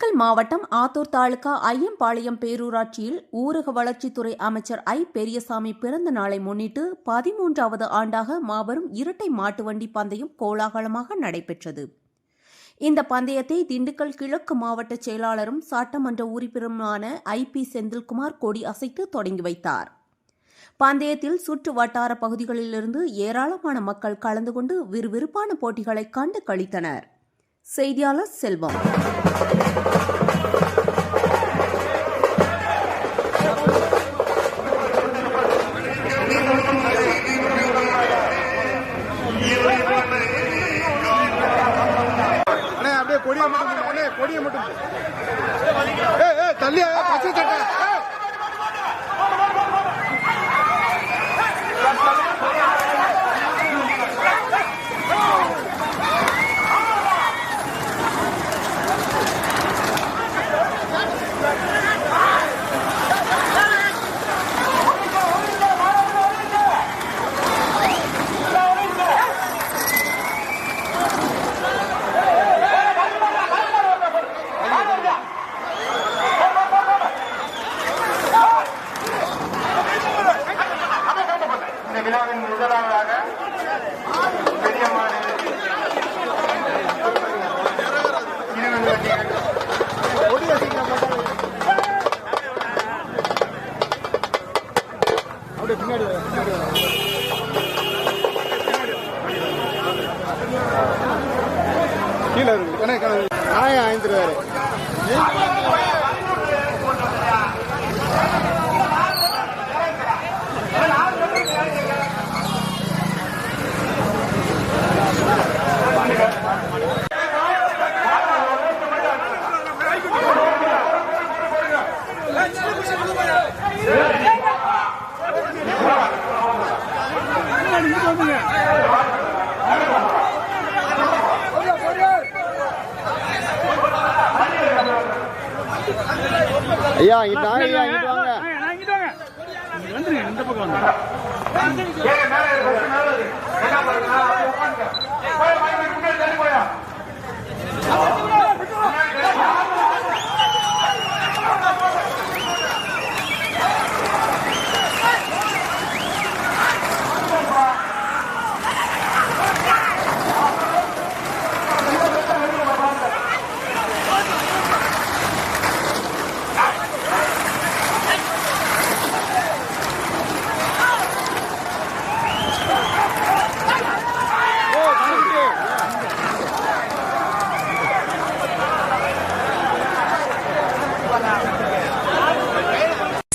திண்டுக்கல் மாவட்டம் ஆத்தூர் தாலுகா ஐயம்பாளையம் பேரூராட்சியில் ஊரக வளர்ச்சித்துறை அமைச்சர் ஐ. பெரியசாமி பிறந்த நாளை முன்னிட்டு பதிமூன்றாவது ஆண்டாக மாபெரும் இரட்டை மாட்டு வண்டி பந்தயம் கோலாகலமாக நடைபெற்றது. இந்த பந்தயத்தை திண்டுக்கல் கிழக்கு மாவட்ட செயலாளரும் சட்டமன்ற உறுப்பினருமான ஐ. பி. செந்தில்குமார் கொடி அசைத்து தொடங்கி வைத்தார். பந்தயத்தில் சுற்று வட்டார பகுதிகளிலிருந்து ஏராளமான மக்கள் கலந்து கொண்டு விறுவிறுப்பான போட்டிகளை கண்டு கழித்தனர் செய்தியாளர் செல்வம். கொடியை மட்டும் கொடியை மட்டும் ஏ ஏ தள்ளியா பச்சை சட்டை? விழாவின் முதலாவதாக பெரியம்மாள் பின்னாடி கீழே இருக்கு அண்ணே, கீழே ஐயா இங்கிட்டு வாங்க ஐயா இங்கிட்டு வாங்க ஏங்க மேல இருக்கு first